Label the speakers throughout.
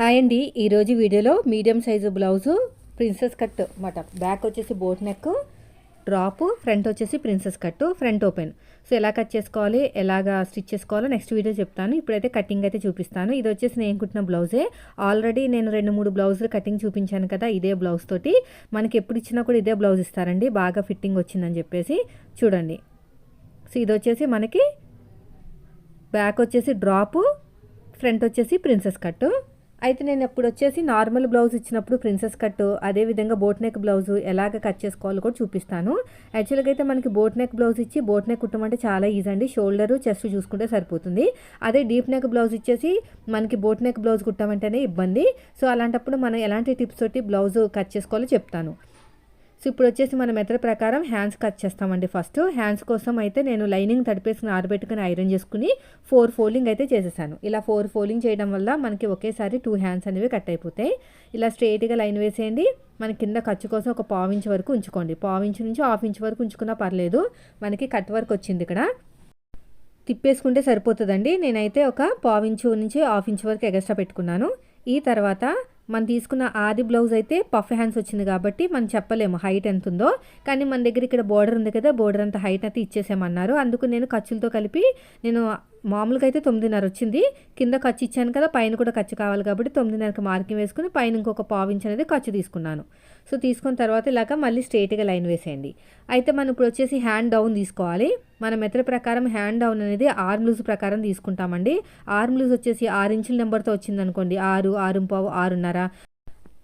Speaker 1: Hi అండి. ఈరోజు వీడియోలో medium size blouse princess cut మాట బ్యాక్ వచ్చేసి బోట్ నెక్ డ్రాప్ ఫ్రంట్ వచ్చేసి princess cut front open. So ఎలా కట్ చేసుకోవాలి ఎలాగా స్టిచ్ చేసుకోవాలో నెక్స్ట్ వీడియో చెప్తాను. ఇప్పుడైతే కటింగ్ అయితే చూపిస్తాను. ఇది వచ్చేసి నేను కుట్టిన బ్లౌజే. ఆల్రెడీ నేను రెండు మూడు బ్లౌజులు కటింగ్ చూపించాను కదా ఇదే బ్లౌజ్ తోటి. మనకి ఎప్పుడు ఇచ్చినా కూడా ఇదే బ్లౌజ్ ఇస్తారండి. బాగా ఫిట్టింగ్ వచ్చిందని చెప్పేసి చూడండి. సో ఇది వచ్చేసి మనకి బ్యాక్ వచ్చేసి డ్రాపు ఫ్రంట్ వచ్చేసి ప్రిన్సెస్ కట్. అయితే నేను ఇప్పుడు వచ్చేసి నార్మల్ బ్లౌజ్ ఇచ్చినప్పుడు ప్రిన్సెస్ కట్ అదేవిధంగా బోట్ నెక్ బ్లౌజ్ ఎలాగ కట్ చేసుకోవాలో కూడా చూపిస్తాను. యాక్చువల్గా అయితే మనకి బోట్ నెక్ బ్లౌజ్ ఇచ్చి బోట్ నెక్ కుట్టమంటే చాలా ఈజీ అండి. షోల్డర్ చెస్ట్ చూసుకుంటే సరిపోతుంది. అదే డీప్ నెక్ బ్లౌజ్ ఇచ్చేసి మనకి బోట్ నెక్ బ్లౌజ్ కుట్టమంటేనే ఇబ్బంది. సో అలాంటప్పుడు మనం ఎలాంటి టిప్స్ తోటి బ్లౌజ్ కట్ చేసుకోవాలో చెప్తాను. సో ఇప్పుడు వచ్చేసి మన మెథడ్ ప్రకారం హ్యాండ్స్ కట్ చేస్తామండి ఫస్ట్ హ్యాండ్స్ కోసం అయితే నేను లైనింగ్ తడిపేసుకుని ఆరబెట్టుకుని ఐరన్ చేసుకుని ఫోర్ ఫోల్డింగ్ అయితే చేసేసాను. ఇలా ఫోర్ ఫోల్డింగ్ చేయడం వల్ల మనకి ఒకేసారి టూ హ్యాండ్స్ అనేవి కట్ అయిపోతాయి. ఇలా స్ట్రైట్గా లైన్ వేసేయండి. మన కింద ఖర్చు కోసం ఒక పావు ఇంచ్ వరకు ఉంచుకోండి. పావు ఇంచు నుంచి హాఫ్ ఇంచ్ వరకు ఉంచుకున్నా పర్లేదు. మనకి కట్ వర్క్ వచ్చింది ఇక్కడ. తిప్పేసుకుంటే సరిపోతుందండి. నేనైతే ఒక పావు ఇంచు నుంచి హాఫ్ ఇంచ్ వరకు ఎగస్ట్రా పెట్టుకున్నాను. ఈ తర్వాత మనం తీసుకున్న ఆది బ్లౌజ్ అయితే పఫ్ హ్యాండ్స్ వచ్చింది కాబట్టి మనం చెప్పలేము హైట్ ఎంత ఉందో కానీ మన దగ్గర ఇక్కడ బోర్డర్ ఉంది కదా బోర్డర్ అంత హైట్ అయితే ఇచ్చేసామన్నారు అందుకు నేను ఖర్చులతో కలిపి నేను మామూలుగా అయితే తొమ్మిదిన్నర వచ్చింది కింద ఖర్చు ఇచ్చాను కదా పైన కూడా ఖర్చు కావాలి కాబట్టి తొమ్మిదిన్నరకు మార్కింగ్ వేసుకుని పైన ఇంకొక పావు అనేది ఖర్చు తీసుకున్నాను. సో తీసుకున్న తర్వాత ఇలాగ మళ్ళీ స్ట్రైట్గా లైన్ వేసేయండి. అయితే మనం ఇప్పుడు వచ్చేసి హ్యాండ్ డౌన్ తీసుకోవాలి. మన మెథడ్ ప్రకారం హ్యాండ్ డౌన్ అనేది ఆర్మ్ లూజ్ ప్రకారం తీసుకుంటామండి. ఆర్మ్ లూజ్ వచ్చేసి ఆరు ఇంచుల నెంబర్తో వచ్చింది అనుకోండి ఆరు ఆరు పావు ఆరున్నర.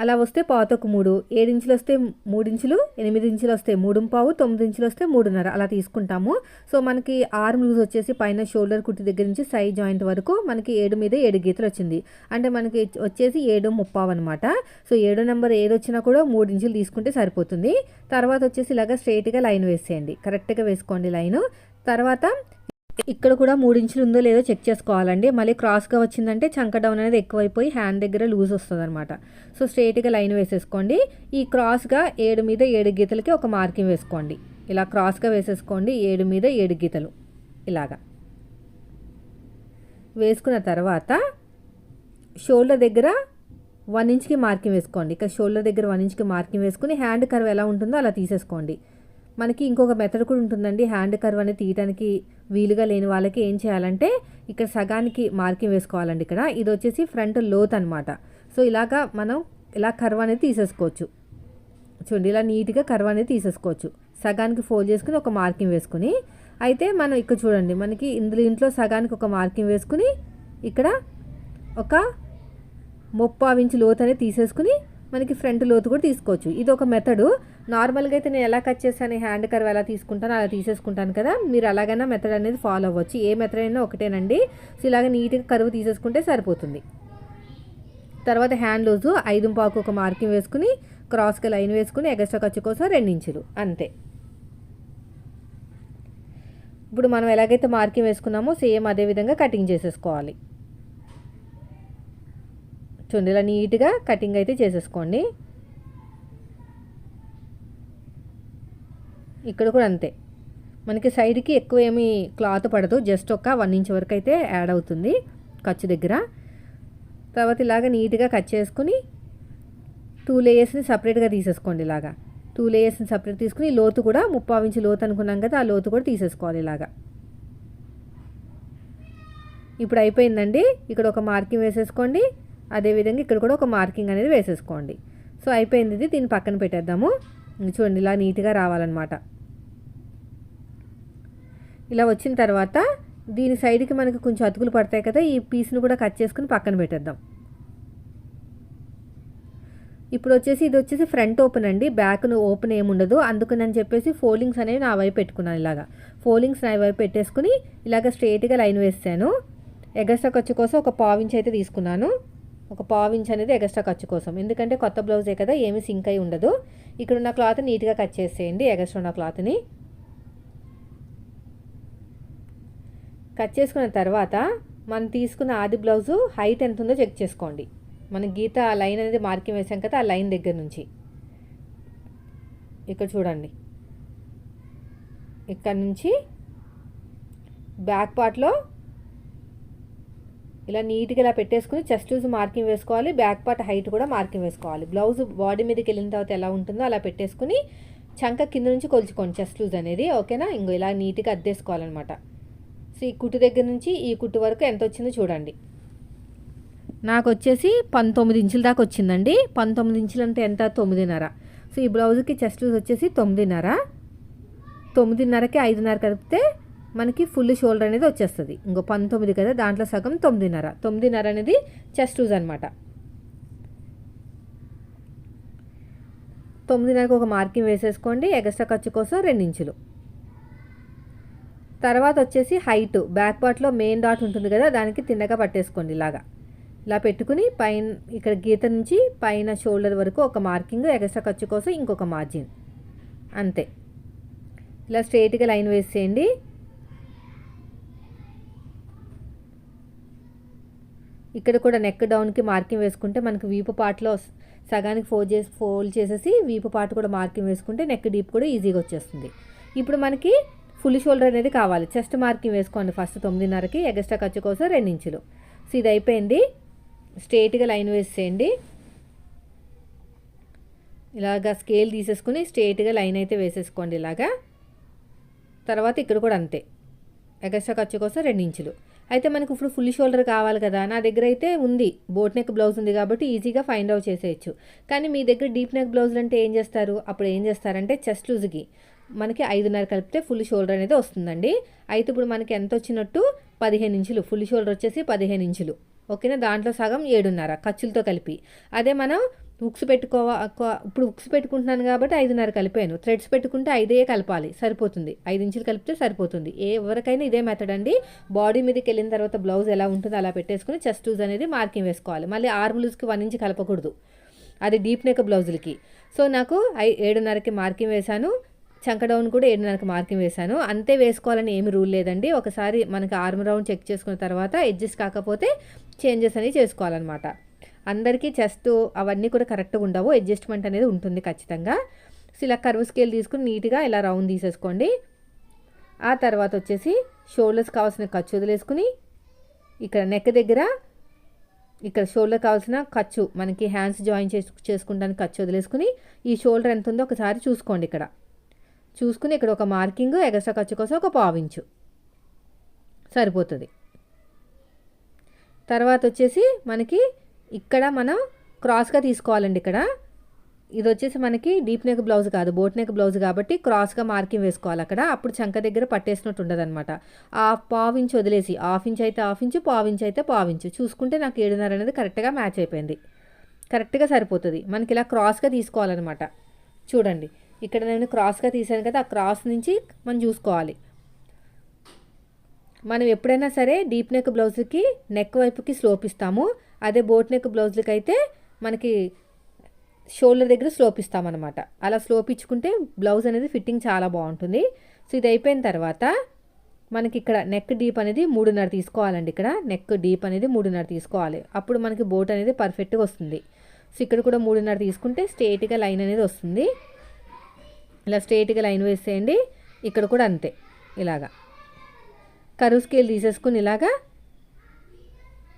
Speaker 1: అలా వస్తే పాతకు మూడు. ఏడు ఇంచులు వస్తే మూడు ఇంచులు ఎనిమిది ఇంచులు వస్తే మూడు పావు తొమ్మిది ఇంచులు వస్తే మూడున్నర అలా తీసుకుంటాము. సో మనకి ఆర్మ్ లూజ్ వచ్చేసి పైన షోల్డర్ కుట్టి దగ్గర నుంచి సై జాయింట్ వరకు మనకి ఏడు మీద ఏడు గీతలు వచ్చింది. అంటే మనకి వచ్చేసి ఏడు ముప్పావు అనమాట సో ఏడు నెంబర్ ఏది వచ్చినా కూడా మూడు ఇంచులు తీసుకుంటే సరిపోతుంది. తర్వాత వచ్చేసి ఇలాగ స్ట్రైట్గా లైన్ వేసేయండి. కరెక్ట్గా వేసుకోండి లైను. తర్వాత ఇక్కడ కూడా మూడు ఇంచులు ఉందో లేదో చెక్ చేసుకోవాలండి. మళ్ళీ క్రాస్గా వచ్చిందంటే చంక డౌన్ అనేది ఎక్కువైపోయి హ్యాండ్ దగ్గర లూజ్ వస్తుంది అనమాట సో స్ట్రైట్గా లైన్ వేసేసుకోండి. ఈ క్రాస్గా ఏడు మీద ఏడు గీతలకి ఒక మార్కింగ్ వేసుకోండి. ఇలా క్రాస్గా వేసేసుకోండి. ఏడు మీద ఏడు గీతలు. ఇలాగా. వేసుకున్న తర్వాత షోల్డర్ దగ్గర వన్ ఇంచ్కి మార్కింగ్ వేసుకోండి. ఇక్కడ షోల్డర్ దగ్గర వన్ ఇంచ్కి మార్కింగ్ వేసుకుని హ్యాండ్ కర్వ్ ఎలా ఉంటుందో అలా తీసేసుకోండి. మనకి ఇంకొక మెథడ్ కూడా ఉంటుందండి. హ్యాండ్ కర్వ్ అనేది తీయడానికి వీలుగా లేని వాళ్ళకి ఏం చేయాలంటే ఇక్కడ సగానికి మార్కింగ్ వేసుకోవాలండి ఇక్కడ. ఇది వచ్చేసి ఫ్రంట్ లోత్ అనమాట సో ఇలాగా మనం ఇలా కర్వ్ అనేది తీసేసుకోవచ్చు. చూడండి ఇలా నీట్గా కర్వ్ అనేది తీసేసుకోవచ్చు. సగానికి ఫోల్డ్ చేసుకుని ఒక మార్కింగ్ వేసుకుని. అయితే మనం ఇక్కడ చూడండి మనకి ఇందులో ఇంట్లో సగానికి ఒక మార్కింగ్ వేసుకుని ఇక్కడ ఒక ముప్పావు ఇంచు లోత్ అనేది తీసేసుకుని మనకి ఫ్రంట్ లోతు కూడా తీసుకోవచ్చు. ఇది ఒక మెథడు నార్మల్గా అయితే నేను ఎలా కట్ చేస్తాను హ్యాండ్ కర్వ్ ఎలా తీసుకుంటానో అలా తీసేసుకుంటాను కదా. మీరు అలాగైనా మెథడ్ అనేది ఫాలో అవ్వచ్చు. ఏ మెథడ్ అయినా ఒకటేనండి. సో ఇలాగ నీట్గా కరువు తీసేసుకుంటే సరిపోతుంది. తర్వాత హ్యాండ్ లూజు ఐదు పాకు ఒక మార్కింగ్ వేసుకుని క్రాస్కి లైన్ వేసుకుని ఎగస్ట్రా ఖర్చు కోసం రెండించులు అంతే. ఇప్పుడు మనం ఎలాగైతే మార్కింగ్ వేసుకున్నామో సేమ్ అదే విధంగా కటింగ్ చేసేసుకోవాలి. చూడండి ఇలా నీట్గా కటింగ్ అయితే చేసేసుకోండి. ఇక్కడ కూడా అంతే. మనకి సైడ్కి ఎక్కువ ఏమి క్లాత్ పడదు. జస్ట్ ఒక వన్ ఇంచ్ వరకు అయితే యాడ్ అవుతుంది ఖర్చు దగ్గర. తర్వాత ఇలాగ నీట్గా కట్ చేసుకుని టూ లేయర్స్ని సపరేట్గా తీసేసుకోండి ఇలాగా. టూ లేయర్స్ని సపరేట్ తీసుకుని లోతు కూడా ముప్పావు ఇంచు లోతు అనుకున్నాం కదా ఆ లోతు కూడా తీసేసుకోవాలి ఇలాగా. ఇప్పుడు అయిపోయిందండి. ఇక్కడ ఒక మార్కింగ్ వేసేసుకోండి. అదేవిధంగా ఇక్కడ కూడా ఒక మార్కింగ్ అనేది వేసేసుకోండి. సో అయిపోయింది ఇది. దీన్ని పక్కన పెట్టేద్దాము. చూడండి ఇలా నీట్గా రావాలన్నమాట. ఇలా వచ్చిన తర్వాత దీని సైడ్కి మనకి కొంచెం అతుకులు పడతాయి కదా ఈ పీస్ని కూడా కట్ చేసుకుని పక్కన పెట్టేద్దాం. ఇప్పుడు వచ్చేసి ఇది వచ్చేసి ఫ్రంట్ ఓపెన్ అండి. బ్యాక్ ఓపెన్ ఏముండదు అందుకని చెప్పేసి ఫోల్డింగ్స్ అనేవి నా వైపు పెట్టుకున్నాను ఇలాగా. ఫోల్డింగ్స్ నా వైపు పెట్టేసుకుని ఇలాగ స్ట్రేట్గా లైన్ వేసాను. ఎగస్ట్రా ఖర్చు కోసం ఒక పావించి అయితే తీసుకున్నాను. ఒక పావించ్ అనేది ఎగస్ట్రా ఖర్చు కోసం. ఎందుకంటే కొత్త బ్లౌజే కదా ఏమి సింక్ అయి ఉండదు. ఇక్కడ ఉన్న క్లాత్ నీట్గా కట్ చేసేయండి ఎగస్ట్రా ఉన్న క్లాత్ని కట్ చేసుకున్న తర్వాత మనం తీసుకున్న ఆది బ్లౌజు హైట్ ఎంత ఉందో చెక్ చేసుకోండి. మన గీత ఆ లైన్ అనేది మార్కింగ్ వేసాం కదా ఆ లైన్ దగ్గర నుంచి. ఇక్కడ చూడండి. ఇక్కడ నుంచి బ్యాక్ పార్ట్లో ఇలా నీట్గా ఇలా పెట్టేసుకుని చెస్ట్ చూసి మార్కింగ్ వేసుకోవాలి బ్యాక్ పార్ట్ హైట్ కూడా మార్కింగ్ వేసుకోవాలి. బ్లౌజ్ బాడీ మీదకి వెళ్ళిన తర్వాత ఎలా ఉంటుందో అలా పెట్టేసుకుని చంక కింద నుంచి కొలుచుకోండి చెస్ట్ లూజ్ అనేది ఓకేనా? ఇంకో ఇలా నీట్గా అద్దేసుకోవాలన్నమాట. సో ఈ కుట్టు దగ్గర నుంచి ఈ కుట్టు వరకు ఎంత వచ్చిందో చూడండి. నాకు వచ్చేసి పంతొమ్మిది ఇంచుల దాకా వచ్చిందండి. పంతొమ్మిది ఇంచులు అంటే ఎంత? తొమ్మిదిన్నర. సో ఈ బ్లౌజ్కి చెస్ట్ లూజ్ వచ్చేసి తొమ్మిదిన్నర. తొమ్మిదిన్నరకి ఐదున్నర కలిపితే మనకి ఫుల్ షోల్డర్ అనేది వచ్చేస్తుంది. ఇంకో పంతొమ్మిది కదా దాంట్లో సగం తొమ్మిదిన్నర. తొమ్మిదిన్నర అనేది చెస్ట్ లూజ్ అనమాట తొమ్మిదిన్నరకు ఒక మార్కింగ్ వేసేసుకోండి ఎగస్ట్రా ఖర్చు కోసం రెండించులు. తర్వాత వచ్చేసి హైట్ బ్యాక్ పార్ట్లో మెయిన్ డాట్ ఉంటుంది కదా దానికి తిన్నగా పట్టేసుకోండి ఇలాగా. ఇలా పెట్టుకుని పైన ఇక్కడ గీత నుంచి పైన షోల్డర్ వరకు ఒక మార్కింగ్ ఎగస్ట్రా ఖర్చు కోసం ఇంకొక మార్జిన్ అంతే. ఇలా స్ట్రేట్గా లైన్ వేసేయండి. ఇక్కడ కూడా నెక్ డౌన్కి మార్కింగ్ వేసుకుంటే మనకి వీపు పార్ట్లో సగానికి ఫోల్డ్ చేసి ఫోల్డ్ చేసేసి వీపు పార్ట్ కూడా మార్కింగ్ వేసుకుంటే నెక్ డీప్ కూడా ఈజీగా వచ్చేస్తుంది. ఇప్పుడు మనకి ఫుల్ షోల్డర్ అనేది కావాలి. చెస్ట్ మార్కింగ్ వేసుకోండి ఫస్ట్ తొమ్మిదిన్నరకి ఎగస్ట్రా ఖర్చు కోసం రెండు ఇంచులు. సో ఇది అయిపోయింది. స్ట్రేట్గా లైన్ వేసేయండి. ఇలాగా స్కేల్ తీసేసుకుని స్ట్రేట్గా లైన్ అయితే వేసేసుకోండి ఇలాగా. తర్వాత ఇక్కడ కూడా అంతే. ఎగస్ట్రా ఖర్చు కోసం రెండు ఇంచులు. అయితే మనకు ఇప్పుడు ఫుల్ షోల్డర్ కావాలి కదా నా దగ్గర అయితే ఉంది. బోట్ నెక్ బ్లౌజ్ ఉంది కాబట్టి ఈజీగా ఫైండ్ అవుట్ చేసేయచ్చు. కానీ మీ దగ్గర డీప్ నెక్ బ్లౌజులు అంటే ఏం చేస్తారు? అప్పుడు ఏం చేస్తారంటే చెస్ట్ లూజ్కి మనకి ఐదున్నర కలిపితే ఫుల్ షోల్డర్ అనేది వస్తుందండి. అయితే ఇప్పుడు మనకి ఎంత వచ్చినట్టు? పదిహేను ఇంచులు. ఫుల్ షోల్డర్ వచ్చేసి పదిహేను ఇంచులు. ఓకేనా? దాంట్లో సగం ఏడున్నర ఖర్చులతో కలిపి. అదే మనం ఉక్స్ పెట్టుకోవా ఇప్పుడు ఉక్స్ పెట్టుకుంటున్నాను కాబట్టి ఐదున్నర కలిపాను. థ్రెడ్స్ పెట్టుకుంటే ఐదే కలపాలి సరిపోతుంది. ఐదు ఇంచులు కలిపితే సరిపోతుంది. ఏ ఎవరికైనా ఇదే మెథడ్ అండి. బాడీ మీదకి వెళ్ళిన తర్వాత బ్లౌజ్ ఎలా ఉంటుందో అలా పెట్టేసుకుని చెస్ట్ లూజ్ అనేది మార్కింగ్ వేసుకోవాలి. మళ్ళీ ఆర్మ్ లూజ్కి వన్ ఇంచ్ కలపకూడదు. అది డీప్ నెక్ బ్లౌజులకి సో నాకు ఐ ఏడున్నరకి మార్కింగ్ వేశాను. చంక డౌన్ కూడా ఏడున్నరకి మార్కింగ్ వేశాను. అంతే వేసుకోవాలని ఏమి రూల్ లేదండి. ఒకసారి మనకి ఆర్మ్ రౌండ్ చెక్ చేసుకున్న తర్వాత అడ్జస్ట్ కాకపోతే చేంజెస్ అనేవి చేసుకోవాలన్నమాట. అందరికీ చెస్ట్ అవన్నీ కూడా కరెక్ట్గా ఉండవు. అడ్జస్ట్మెంట్ అనేది ఉంటుంది ఖచ్చితంగా. సో ఇలా కర్వ్ స్కేల్ తీసుకుని నీట్గా ఇలా రౌండ్ తీసేసుకోండి. ఆ తర్వాత వచ్చేసి షోల్డర్స్ కావాల్సిన ఖర్చు వదిలేసుకుని ఇక్కడ నెక్ దగ్గర ఇక్కడ షోల్డర్ కావాల్సిన ఖర్చు మనకి హ్యాండ్స్ జాయిన్ చేసు చేసుకుంటానికి ఖర్చు వదిలేసుకుని ఈ షోల్డర్ ఎంత ఉందో ఒకసారి చూసుకోండి ఇక్కడ. చూసుకుని ఇక్కడ ఒక మార్కింగ్ ఎగస్ట్రా ఖర్చు కోసం ఒక పావించు సరిపోతుంది. తర్వాత వచ్చేసి మనకి ఇక్కడ మనం క్రాస్గా తీసుకోవాలండి ఇక్కడ. ఇది వచ్చేసి మనకి డీప్ నెక్ బ్లౌజ్ కాదు బోట్ నెక్ బ్లౌజ్ కాబట్టి క్రాస్గా మార్కింగ్ వేసుకోవాలి అక్కడ. అప్పుడు చంక దగ్గర పట్టేసినట్టు ఉండదన్నమాట. ఆ పావు ఇంచ్ వదిలేసి హాఫ్ ఇంచ్ అయితే హాఫ్ ఇంచు పావు ఇంచ్ అయితే పావు ఇంచు. చూసుకుంటే నాకు ఏడున్నర అనేది కరెక్ట్గా మ్యాచ్ అయిపోయింది. కరెక్ట్గా సరిపోతుంది. మనకి ఇలా క్రాస్గా తీసుకోవాలన్నమాట. చూడండి. ఇక్కడ నేను క్రాస్గా తీసాను కదా ఆ క్రాస్ నుంచి మనం చూసుకోవాలి. మనం ఎప్పుడైనా సరే డీప్ నెక్ బ్లౌజ్కి నెక్ వైపుకి స్లోప్ ఇస్తాము. అదే బోట్ నెక్ బ్లౌజ్లకి అయితే మనకి షోల్డర్ దగ్గర స్లోప్ ఇస్తామన్నమాట. అలా స్లోప్ ఇచ్చుకుంటే బ్లౌజ్ అనేది ఫిట్టింగ్ చాలా బాగుంటుంది. సో ఇది అయిపోయిన తర్వాత మనకి ఇక్కడ నెక్ డీప్ అనేది మూడున్నర తీసుకోవాలండి ఇక్కడ. నెక్ డీప్ అనేది మూడున్నర తీసుకోవాలి. అప్పుడు మనకి బోట్ అనేది పర్ఫెక్ట్గా వస్తుంది. సో ఇక్కడ కూడా మూడున్నర తీసుకుంటే స్ట్రేట్గా లైన్ అనేది వస్తుంది. ఇలా స్ట్రేట్గా లైన్ వేసేయండి. ఇక్కడ కూడా అంతే. ఇలాగా. కరువు స్కేల్ తీసేసుకుని ఇలాగా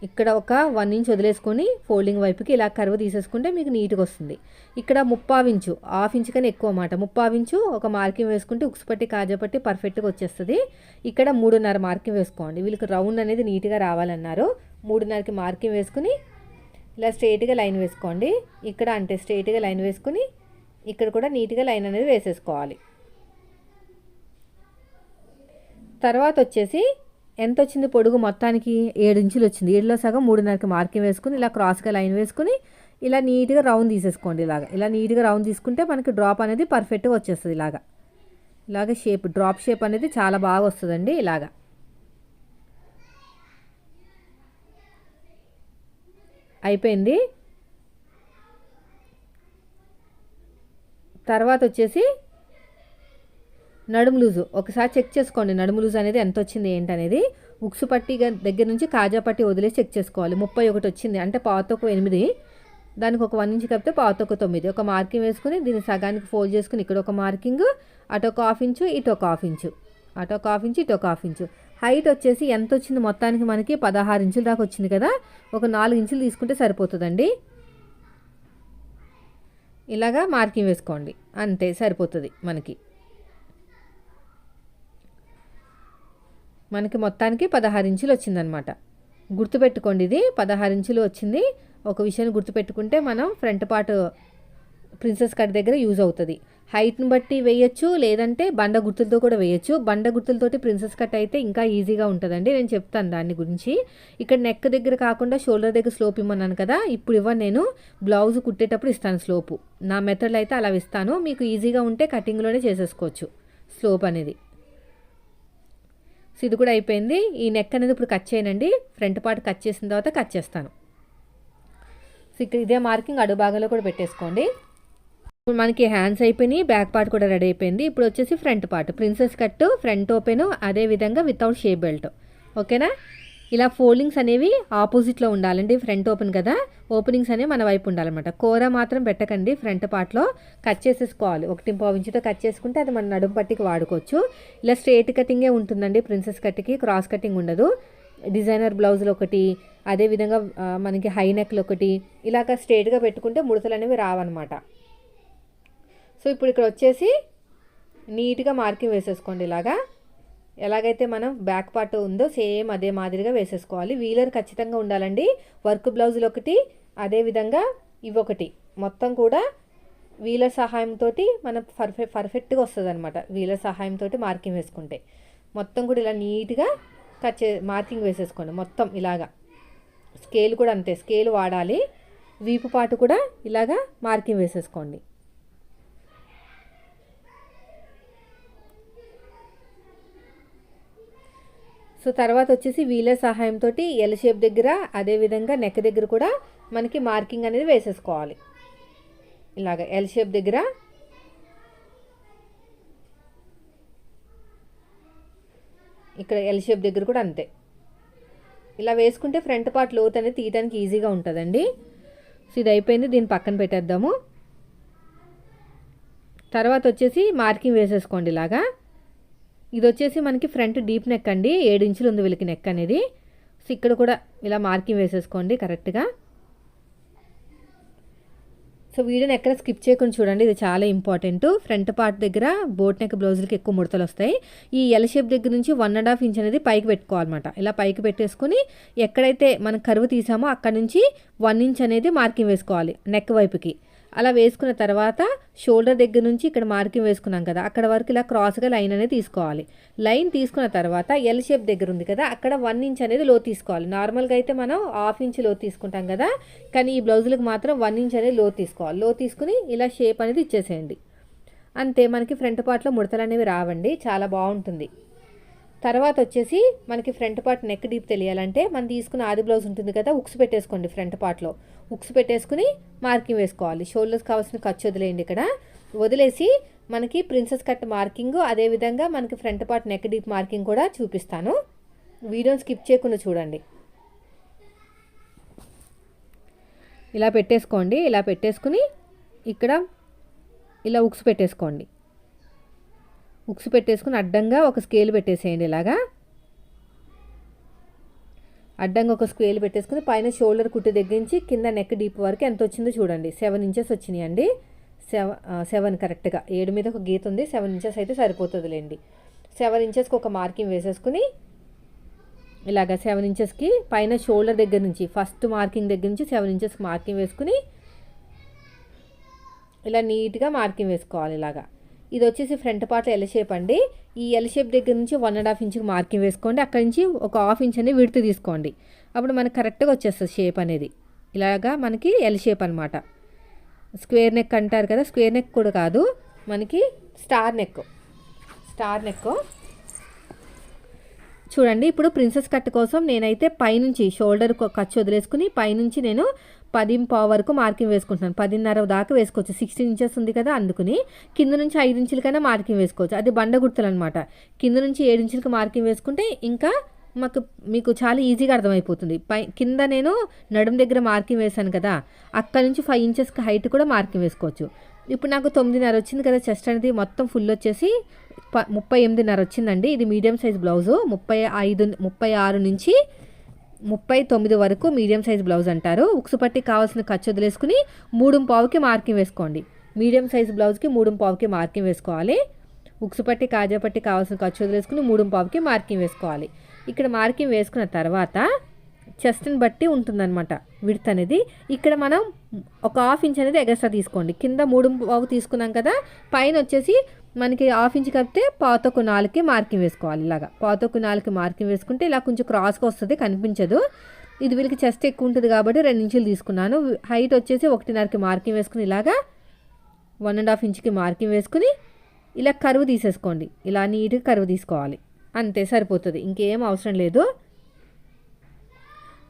Speaker 1: ఇక్కడ ఒక వన్ ఇంచ్ వదిలేసుకొని ఫోల్డింగ్ వైపుకి ఇలా కరువు తీసేసుకుంటే మీకు నీట్గా వస్తుంది. ఇక్కడ ముప్పావించు హాఫ్ ఇంచ్ కన్నా ఎక్కువ అన్నమాట. ముప్పావించు ఒక మార్కింగ్ వేసుకుంటే ఉక్స్ పట్టి పర్ఫెక్ట్గా వచ్చేస్తుంది. ఇక్కడ మూడున్నర మార్కింగ్ వేసుకోండి. వీళ్ళకి రౌండ్ అనేది నీట్గా రావాలన్నారు. మూడున్నరకి మార్కింగ్ వేసుకుని ఇలా స్ట్రైట్గా లైన్ వేసుకోండి. ఇక్కడ అంటే స్ట్రైట్గా లైన్ వేసుకుని ఇక్కడ కూడా నీట్గా లైన్ అనేది వేసేసుకోవాలి. తర్వాత వచ్చేసి ఎంత వచ్చింది పొడుగు మొత్తానికి ఏడు ఇంచులు వచ్చింది. ఏడులో సగం మూడున్నరకి మార్కింగ్ వేసుకుని ఇలా క్రాస్గా లైన్ వేసుకుని ఇలా నీట్గా రౌండ్ తీసేసుకోండి ఇలాగా. ఇలా నీట్గా రౌండ్ తీసుకుంటే మనకి డ్రాప్ అనేది పర్ఫెక్ట్గా వచ్చేస్తుంది ఇలాగా. ఇలాగ షేప్ డ్రాప్ షేప్ అనేది చాలా బాగా వస్తుందండి ఇలాగా. అయిపోయింది. తర్వాత వచ్చేసి నడుము లూజు. ఒకసారి చెక్ చేసుకోండి నడుము లూజు అనేది ఎంత వచ్చింది ఏంటనేది. ఉక్సు పట్టి దగ్గర నుంచి కాజా పట్టి వదిలేసి చెక్ చేసుకోవాలి. ముప్పై ఒకటి వచ్చింది అంటే పావుతొక్క ఎనిమిది. దానికి ఒక వన్ ఇంచ్ కప్పితే పావుతొక్క తొమ్మిది. ఒక మార్కింగ్ వేసుకుని దీన్ని సగానికి ఫోల్డ్ చేసుకుని ఇక్కడ ఒక మార్కింగ్ అటు ఒక హాఫ్ ఇంచు ఇటు ఒక హాఫ్ ఇంచు. అటు ఒక హాఫ్ ఇంచు ఇటు ఒక హాఫ్ ఇంచు. హైట్ వచ్చేసి ఎంత వచ్చింది మొత్తానికి మనకి? పదహారు ఇంచుల దాకా వచ్చింది కదా. ఒక నాలుగు ఇంచులు తీసుకుంటే సరిపోతుందండి. ఇలాగా మార్కింగ్ వేసుకోండి. అంతే సరిపోతుంది మనకి. మనకి మొత్తానికి పదహారు ఇంచులు వచ్చిందనమాట గుర్తుపెట్టుకోండి ఇది పదహారు ఇంచులు వచ్చింది. ఒక విషయాన్ని గుర్తుపెట్టుకుంటే మనం ఫ్రంట్ పార్ట్ ప్రిన్సెస్ కట్ దగ్గర యూజ్ అవుతుంది. హైట్ని బట్టి వేయచ్చు లేదంటే బండ గుర్తులతో కూడా వేయచ్చు. బండ గుర్తులతోటి ప్రిన్సెస్ కట్ అయితే ఇంకా ఈజీగా ఉంటుందండి. నేను చెప్తాను దాని గురించి. ఇక్కడ నెక్ దగ్గర కాకుండా షోల్డర్ దగ్గర స్లోప్ ఇమ్మన్నాను కదా ఇప్పుడు ఇవ్వను నేను. బ్లౌజ్ కుట్టేటప్పుడు ఇస్తాను స్లోపు. నా మెథడ్లో అయితే అలా ఇస్తాను. మీకు ఈజీగా ఉంటే కటింగ్లోనే చేసేసుకోవచ్చు స్లోప్ అనేది. సో ఇది కూడా అయిపోయింది. ఈ నెక్ అనేది ఇప్పుడు కట్ చేయనండి. ఫ్రంట్ పార్ట్ కట్ చేసిన తర్వాత కట్ చేస్తాను. సో ఇక్కడ ఇదే మార్కింగ్ అడుగు భాగంలో కూడా పెట్టేసుకోండి. ఇప్పుడు మనకి హ్యాండ్స్ అయిపోయినాయి బ్యాక్ పార్ట్ కూడా రెడీ అయిపోయింది. ఇప్పుడు వచ్చేసి front part princess cut front open అదే విధంగా వితౌట్ షేప్ బెల్ట్ ఓకేనా ఇలా ఫోల్డింగ్స్ అనేవి ఆపోజిట్లో ఉండాలండి ఫ్రంట్ ఓపెన్ కదా. ఓపెనింగ్స్ అనేవి మన వైపు ఉండాలన్నమాట. కూర మాత్రం పెట్టకండి ఫ్రంట్ పార్ట్లో కట్ చేసేసుకోవాలి. ఒకటి పావు ఇంచుతో కట్ చేసుకుంటే అది మన నడుము పట్టికి వాడుకోవచ్చు. ఇలా స్ట్రేట్ కటింగే ఉంటుందండి ప్రిన్సెస్ కట్కి క్రాస్ కటింగ్ ఉండదు. డిజైనర్ బ్లౌజులు ఒకటి అదేవిధంగా మనకి హై నెక్లు ఒకటి ఇలాగ స్ట్రేట్గా పెట్టుకుంటే ముడతలు అనేవి రావన్నమాట. సో ఇప్పుడు ఇక్కడ వచ్చేసి నీట్గా మార్కింగ్ వేసేసుకోండి ఇలాగా. ఎలాగైతే మనం బ్యాక్ పార్ట్ ఉందో సేమ్ అదే మాదిరిగా వేసేసుకోవాలి. వీలర్ ఖచ్చితంగా ఉండాలండి. వర్క్ బ్లౌజులు ఒకటి అదేవిధంగా ఇవొకటి మొత్తం కూడా వీలర్ సహాయంతో మనం పర్ఫెక్ట్ పర్ఫెక్ట్గా వస్తుంది అనమాట వీలర్ సహాయంతో మార్కింగ్ వేసుకుంటే. మొత్తం కూడా ఇలా నీట్గా కట్ చే మార్కింగ్ వేసేసుకోండి. మొత్తం ఇలాగా. స్కేల్ కూడా అంతే. స్కేల్ వాడాలి. వీపు పాటు కూడా ఇలాగా మార్కింగ్ వేసేసుకోండి. సో తర్వాత వచ్చేసి వీలర్ సహాయంతో ఎల్ షేప్ దగ్గర అదేవిధంగా నెక్ దగ్గర కూడా మనకి మార్కింగ్ అనేది వేసేసుకోవాలి. ఇలాగ ఎల్ షేప్ దగ్గర. ఇక్కడ ఎల్ షేప్ దగ్గర కూడా అంతే. ఇలా వేసుకుంటే ఫ్రంట్ పార్ట్ లోత్ అనేది తీయడానికి ఈజీగా ఉంటుందండి. సో ఇది అయిపోయింది దీన్ని పక్కన పెట్టేద్దాము. తర్వాత వచ్చేసి మార్కింగ్ వేసేసుకోండి ఇలాగా. ఇది వచ్చేసి మనకి ఫ్రంట్ డీప్ నెక్ అండి. ఏడు ఇంచులు ఉంది వీళ్ళకి నెక్ అనేది. సో ఇక్కడ కూడా ఇలా మార్కింగ్ వేసేసుకోండి కరెక్ట్గా. సో వీడియోని ఎక్కడ స్కిప్ చేయకుండా చూడండి. ఇది చాలా ఇంపార్టెంట్. ఫ్రంట్ పార్ట్ దగ్గర బోట్ నెక్ బ్లౌజులకి ఎక్కువ ముడతలు వస్తాయి. ఈ ఎల్ షేప్ దగ్గర నుంచి వన్ అండ్ హాఫ్ ఇంచ్ అనేది పైకి పెట్టుకోవాలన్నమాట. ఇలా పైకి పెట్టేసుకొని ఎక్కడైతే మనం కరువు తీసామో అక్కడ నుంచి వన్ ఇంచ్ అనేది మార్కింగ్ వేసుకోవాలి నెక్ వైపుకి. అలా వేసుకున్న తర్వాత షోల్డర్ దగ్గర నుంచి ఇక్కడ మార్కింగ్ వేసుకున్నాం కదా అక్కడ వరకు ఇలా క్రాస్గా లైన్ అనేది తీసుకోవాలి. లైన్ తీసుకున్న తర్వాత ఎల్ షేప్ దగ్గర ఉంది కదా అక్కడ వన్ ఇంచ్ అనేది లో తీసుకోవాలి. నార్మల్గా అయితే మనం హాఫ్ ఇంచ్లో తీసుకుంటాం కదా కానీ ఈ బ్లౌజులకు మాత్రం వన్ ఇంచ్ అనేది లో తీసుకోవాలి. లో తీసుకుని ఇలా షేప్ అనేది ఇచ్చేసేయండి. అంతే మనకి ఫ్రంట్ పార్ట్లో ముడతలు అనేవి రావండి చాలా బాగుంటుంది. తర్వాత వచ్చేసి మనకి ఫ్రంట్ పార్ట్ నెక్ డీప్ తెలియాలంటే మనం తీసుకున్న ఆది బ్లౌజ్ ఉంటుంది కదా ఉక్స్ పెట్టేసుకోండి ఫ్రంట్ పార్ట్లో ఉక్స్ పెట్టేసుకుని మార్కింగ్ వేసుకోవాలి. షోల్డర్స్ కావాల్సిన ఖర్చు వదిలేయండి ఇక్కడ. వదిలేసి మనకి ప్రిన్సెస్ కట్ మార్కింగ్ అదేవిధంగా మనకి front part neck deep marking కూడా చూపిస్తాను. వీడియోని స్కిప్ చేయకుండా చూడండి. ఇలా పెట్టేసుకోండి. ఇలా పెట్టేసుకుని ఇక్కడ ఇలా ఉక్స్ పెట్టేసుకోండి. ఉక్స్ పెట్టేసుకుని అడ్డంగా ఒక స్కేల్ పెట్టేసేయండి ఇలాగా. అడ్డంగా ఒక స్కేల్ పెట్టేసుకుని పైన షోల్డర్ కుట్టి దగ్గర నుంచి కింద నెక్ డీప్ వరకు ఎంత వచ్చిందో చూడండి. సెవెన్ ఇంచెస్ వచ్చినాయి అండి సెవెన్ సెవెన్ కరెక్ట్గా. ఏడు మీద ఒక గీత ఉంది. సెవెన్ ఇంచెస్ అయితే సరిపోతుందిలేండి. సెవెన్ ఇంచెస్కి ఒక మార్కింగ్ వేసేసుకుని ఇలాగ సెవెన్ ఇంచెస్కి పైన షోల్డర్ దగ్గర నుంచి ఫస్ట్ మార్కింగ్ దగ్గర నుంచి సెవెన్ ఇంచెస్కి మార్కింగ్ వేసుకుని ఇలా నీట్గా మార్కింగ్ వేసుకోవాలి ఇలాగా. ఇది వచ్చేసి ఫ్రంట్ పార్ట్ ఎల్ షేప్ అండి. ఈ ఎల్ షేప్ దగ్గర నుంచి వన్ అండ్ హాఫ్ ఇంచ్కి మార్కింగ్ వేసుకోండి. అక్కడి నుంచి ఒక హాఫ్ ఇంచ్ అనేది విడుతు తీసుకోండి. అప్పుడు మనకి కరెక్ట్గా వచ్చేస్తుంది షేప్ అనేది. ఇలాగా మనకి ఎల్ షేప్ అనమాట స్క్వేర్ నెక్ అంటారు కదా స్క్వేర్ నెక్ కూడా కాదు. మనకి స్టార్ నెక్ స్టార్ నెక్ చూడండి ఇప్పుడు ప్రిన్సెస్ కట్ కోసం నేనైతే పైనుంచి షోల్డర్ ఖర్చు వదిలేసుకుని పైనుంచి నేను పది పావు వరకు మార్కింగ్ వేసుకుంటున్నాను. పదిన్నర దాకా వేసుకోవచ్చు. సిక్స్టీన్ ఇంచెస్ ఉంది కదా అందుకుని కింద నుంచి ఐదు ఇంచులకైనా మార్కింగ్ వేసుకోవచ్చు. అది బండ గుర్తులు అనమాట కింద నుంచి ఏడు ఇంచులకి మార్కింగ్ వేసుకుంటే ఇంకా మాకు మీకు చాలా ఈజీగా అర్థమైపోతుంది. పై కింద నేను నడుం దగ్గర మార్కింగ్ వేశాను కదా అక్కడ నుంచి ఫైవ్ ఇంచెస్కి హైట్ కూడా మార్కింగ్ వేసుకోవచ్చు. ఇప్పుడు నాకు తొమ్మిదిన్నర వచ్చింది కదా చెస్ట్ అనేది మొత్తం ఫుల్ వచ్చేసి ప ముప్పై ఎనిమిదిన్నర వచ్చిందండి. ఇది మీడియం సైజ్ బ్లౌజు. ముప్పై ఐదు ముప్పై ఆరు నుంచి ముప్పై తొమ్మిది వరకు మీడియం సైజ్ బ్లౌజ్ అంటారు. ఉక్సు పట్టి కావాల్సిన ఖర్చు వదిలేసుకుని మూడు పావుకి మార్కింగ్ వేసుకోండి. మీడియం సైజ్ బ్లౌజ్కి మూడు పావుకి మార్కింగ్ వేసుకోవాలి. ఉక్సు పట్టి కాజా పట్టి కావాల్సిన ఖర్చు వదిలేసుకుని మూడు పావుకి మార్కింగ్ వేసుకోవాలి. ఇక్కడ మార్కింగ్ వేసుకున్న తర్వాత చెస్ట్ని బట్టి ఉంటుందన్నమాట. విడత్ అనేది. ఇక్కడ మనం ఒక హాఫ్ ఇంచ్ అనేది ఎగస్ట్రా తీసుకోండి. కింద మూడు పావు తీసుకున్నాం కదా పైన వచ్చేసి మనకి హాఫ్ ఇంచ్ పాత పాతొక్కు నాలుగుకి మార్కింగ్ వేసుకోవాలి ఇలాగా. పాతొక్కు నాలుగుకి మార్కింగ్ వేసుకుంటే ఇలా కొంచెం క్రాస్గా వస్తుంది కనిపించదు. ఇది వీళ్ళకి చెస్ట్ ఎక్కువ ఉంటుంది కాబట్టి రెండు ఇంచులు తీసుకున్నాను. హైట్ వచ్చేసి ఒకటిన్నరకి మార్కింగ్ వేసుకుని ఇలాగా వన్ అండ్ హాఫ్ ఇంచ్కి మార్కింగ్ వేసుకుని ఇలా కరువు తీసేసుకోండి. ఇలా నీట్గా కరువు తీసుకోవాలి. అంతే సరిపోతుంది. ఇంకేం అవసరం లేదు.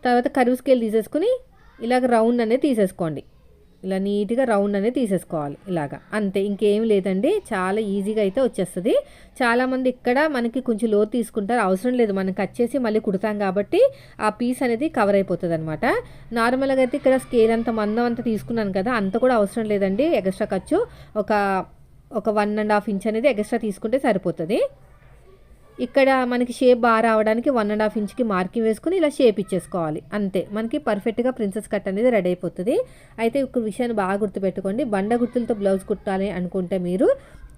Speaker 1: తర్వాత కరువు స్కేల్ తీసేసుకుని ఇలాగ రౌండ్ అనేది తీసేసుకోండి. ఇలా నీట్గా రౌండ్ అనేది తీసేసుకోవాలి ఇలాగా. అంతే ఇంకేం లేదండి. చాలా ఈజీగా అయితే వచ్చేస్తుంది. చాలామంది ఇక్కడ మనకి కొంచెం లోతు తీసుకుంటారు. అవసరం లేదు. మనం కట్ చేసి మళ్ళీ కుడతాం కాబట్టి ఆ పీస్ అనేది కవర్ అయిపోతుంది అనమాట నార్మల్గా అయితే ఇక్కడ స్కేల్ అంత మందం అంతా తీసుకున్నాను కదా అంత కూడా అవసరం లేదండి. ఎక్స్ట్రా ఖర్చు ఒక ఒక వన్ అండ్ హాఫ్ ఇంచ్ అనేది ఎక్స్ట్రా తీసుకుంటే సరిపోతుంది. ఇక్కడ మనకి షేప్ బాగా రావడానికి వన్ అండ్ హాఫ్ ఇంచ్కి మార్కింగ్ వేసుకుని ఇలా షేప్ ఇచ్చేసుకోవాలి. అంతే. మనకి పర్ఫెక్ట్గా ప్రిన్సెస్ కట్ అనేది రెడీ అయిపోతుంది. అయితే ఒక విషయాన్ని బాగా గుర్తుపెట్టుకోండి. బండ గుర్తులతో బ్లౌజ్ కుట్టాలి అనుకుంటే మీరు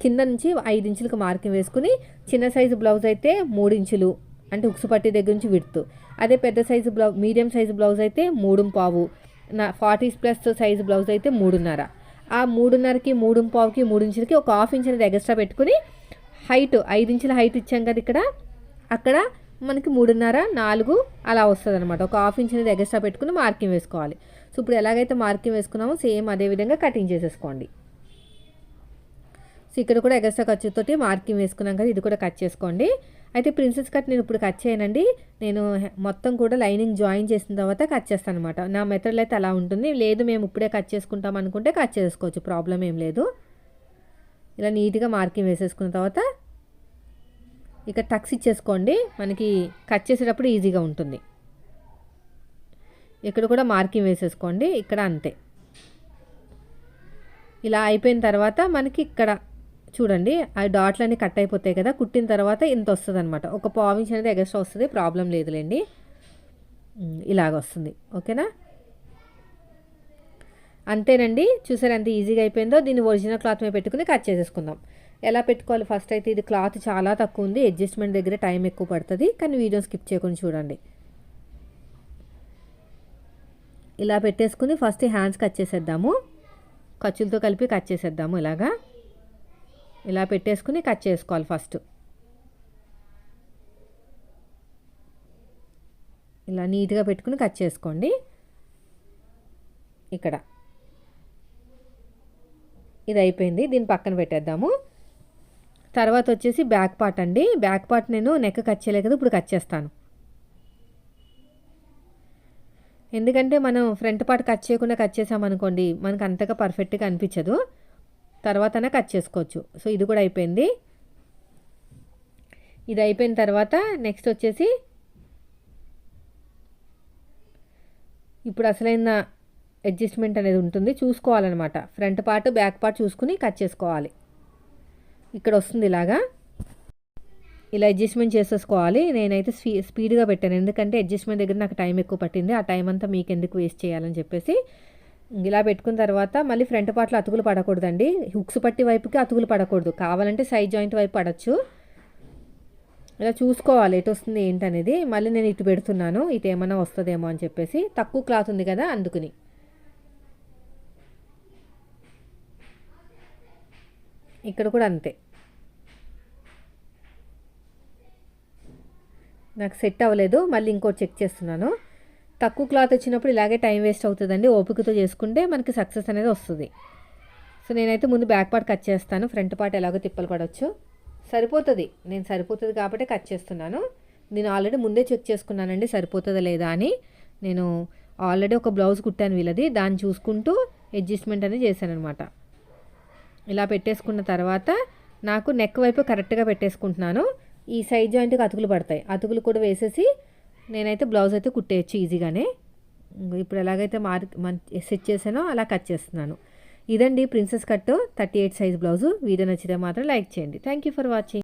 Speaker 1: కింద నుంచి ఐదు ఇంచులకు మార్కింగ్ వేసుకుని చిన్న సైజు బ్లౌజ్ అయితే మూడు ఇంచులు అంటే ఉక్సు పట్టి దగ్గర నుంచి విడుతు అదే పెద్ద size blouse medium size blouse అయితే మూడు పావు నా ఫార్టీ ప్లస్ సైజు బ్లౌజ్ అయితే మూడున్నర. ఆ మూడున్నరకి మూడు పావుకి మూడు ఇంచులకి ఒక హాఫ్ ఇంచ్ అనేది ఎక్స్ట్రా పెట్టుకుని హైట్ ఐదు ఇంచుల హైట్ ఇచ్చాం కదా ఇక్కడ. అక్కడ మనకి మూడున్నర నాలుగు అలా వస్తుంది అనమాట ఒక హాఫ్ ఇంచ్ అనేది ఎగస్ట్రా పెట్టుకుని మార్కింగ్ వేసుకోవాలి. సో ఇప్పుడు ఎలాగైతే మార్కింగ్ వేసుకున్నామో సేమ్ అదే విధంగా కటింగ్ చేసేసుకోండి. సో ఇక్కడ కూడా ఎగస్ట్రా ఖర్చుతోటి మార్కింగ్ వేసుకున్నాం కదా ఇది కూడా కట్ చేసుకోండి. అయితే ప్రిన్సెస్ కట్ నేను ఇప్పుడు కట్ చేయనండి. నేను మొత్తం కూడా లైనింగ్ జాయిన్ చేసిన తర్వాత కట్ చేస్తాను అనమాట నా మెథడ్లో అయితే అలా ఉంటుంది. లేదు మేము ఇప్పుడే కట్ చేసుకుంటాం అనుకుంటే కట్ చేసుకోవచ్చు. ప్రాబ్లం ఏం లేదు. ఇలా నీట్గా మార్కింగ్ వేసేసుకున్న తర్వాత ఇక టక్స్ ఇచ్చేసుకోండి. మనకి కట్ చేసేటప్పుడు ఈజీగా ఉంటుంది. ఇక్కడ కూడా మార్కింగ్ వేసేసుకోండి. ఇక్కడ అంతే. ఇలా అయిపోయిన తర్వాత మనకి ఇక్కడ చూడండి ఆ డాట్లన్నీ కట్ అయిపోతాయి కదా. కుట్టిన తర్వాత ఇంత వస్తుంది అనమాట ఒక పావించ్ అనేది ఎగస్ట్రా వస్తుంది. ప్రాబ్లం లేదులేండి. ఇలాగ వస్తుంది. ఓకేనా? అంతేనండి. చూసారు ఎంత ఈజీగా అయిపోయిందో? దీన్ని ఒరిజినల్ క్లాత్ మీద పెట్టుకుని కట్ చేసేసుకుందాం. ఎలా పెట్టుకోవాలి? ఫస్ట్ అయితే ఇది క్లాత్ చాలా తక్కువ ఉంది. అడ్జస్ట్మెంట్ దగ్గర టైం ఎక్కువ పడుతుంది. కానీ వీడియో స్కిప్ చేయకుండా చూడండి. ఇలా పెట్టేసుకుని ఫస్ట్ హ్యాండ్స్ కట్ చేసేద్దాము. ఖర్చులతో కలిపి కట్ చేసేద్దాము ఇలాగా. ఇలా పెట్టేసుకుని కట్ చేసుకోవాలి ఫస్ట్ ఇలా నీట్గా పెట్టుకుని కట్ చేసుకోండి. ఇక్కడ. ఇది అయిపోయింది. దీన్ని పక్కన పెట్టేద్దాము. తర్వాత వచ్చేసి బ్యాక్ పార్ట్ అండి. బ్యాక్ పార్ట్ నేను నెక్ కట్ చేయలే కదా ఇప్పుడు కట్ చేస్తాను. ఎందుకంటే మనం ఫ్రంట్ పార్ట్ కట్ చేయకుండా కట్ చేసామనుకోండి మనకు అంతగా పర్ఫెక్ట్గా అనిపించదు. తర్వాతనే కట్ చేసుకోవచ్చు. సో ఇది కూడా అయిపోయింది. ఇది అయిపోయిన తర్వాత నెక్స్ట్ వచ్చేసి ఇప్పుడు అసలైన అడ్జస్ట్మెంట్ అనేది ఉంటుంది. చూసుకోవాలన్నమాట. ఫ్రంట్ పార్ట్ బ్యాక్ పార్ట్ చూసుకుని కట్ చేసుకోవాలి. ఇక్కడ వస్తుంది ఇలాగా. ఇలా అడ్జస్ట్మెంట్ చేసేసుకోవాలి. నేనైతే స్పీ స్పీడ్గా పెట్టాను. ఎందుకంటే అడ్జస్ట్మెంట్ దగ్గర నాకు టైం ఎక్కువ పట్టింది. ఆ టైం అంతా మీకు ఎందుకు వేస్ట్ చేయాలని చెప్పేసి. ఇలా పెట్టుకున్న తర్వాత మళ్ళీ ఫ్రంట్ పార్ట్లో అతుకులు పడకూడదండి. హుక్స్ పట్టి వైపుకి అతుకులు పడకూడదు. కావాలంటే సైడ్ జాయింట్ వైపు పడచ్చు. ఇలా చూసుకోవాలి. ఎటు వస్తుంది ఏంటనేది. మళ్ళీ నేను ఇటు పెడుతున్నాను. ఇటు ఏమైనా వస్తుందేమో అని చెప్పేసి. తక్కువ క్లాత్ ఉంది కదా అందుకుని. ఇక్కడ కూడా అంతే. నాకు సెట్ అవ్వలేదు మళ్ళీ ఇంకోటి చెక్ చేస్తున్నాను. తక్కువ క్లాత్ వచ్చినప్పుడు ఇలాగే టైం వేస్ట్ అవుతుందండి ఓపికతో చేసుకుంటే మనకి సక్సెస్ అనేది వస్తుంది. సో నేనైతే ముందు బ్యాక్ పార్ట్ కట్ చేస్తాను ఫ్రంట్ పార్ట్ ఎలాగో తిప్పలు పడవచ్చు సరిపోతుంది నేను సరిపోతుంది కాబట్టి కట్ చేస్తున్నాను. నేను ఆల్రెడీ ముందే చెక్ చేసుకున్నానండి సరిపోతుందా లేదా అని. నేను ఆల్రెడీ ఒక బ్లౌజ్ కుట్టాను వీళ్ళది దాన్ని చూసుకుంటూ అడ్జస్ట్మెంట్ అనేది చేశాను అనమాట ఇలా పెట్టేసుకున్న తర్వాత నాకు నెక్ వైపు కరెక్ట్గా పెట్టేసుకుంటున్నాను. ఈ సైడ్ జాయింట్కి అతుకులు పడతాయి. అతుకులు కూడా వేసేసి నేనైతే బ్లౌజ్ అయితే కుట్టేయచ్చు ఈజీగానే ఇప్పుడు ఎలాగైతే మార్ సెట్ చేసానో అలా కట్ చేస్తున్నాను. ఇదండి princess cut thirty eight size blouse video నచ్చితే మాత్రం లైక్ చేయండి. Thank you for watching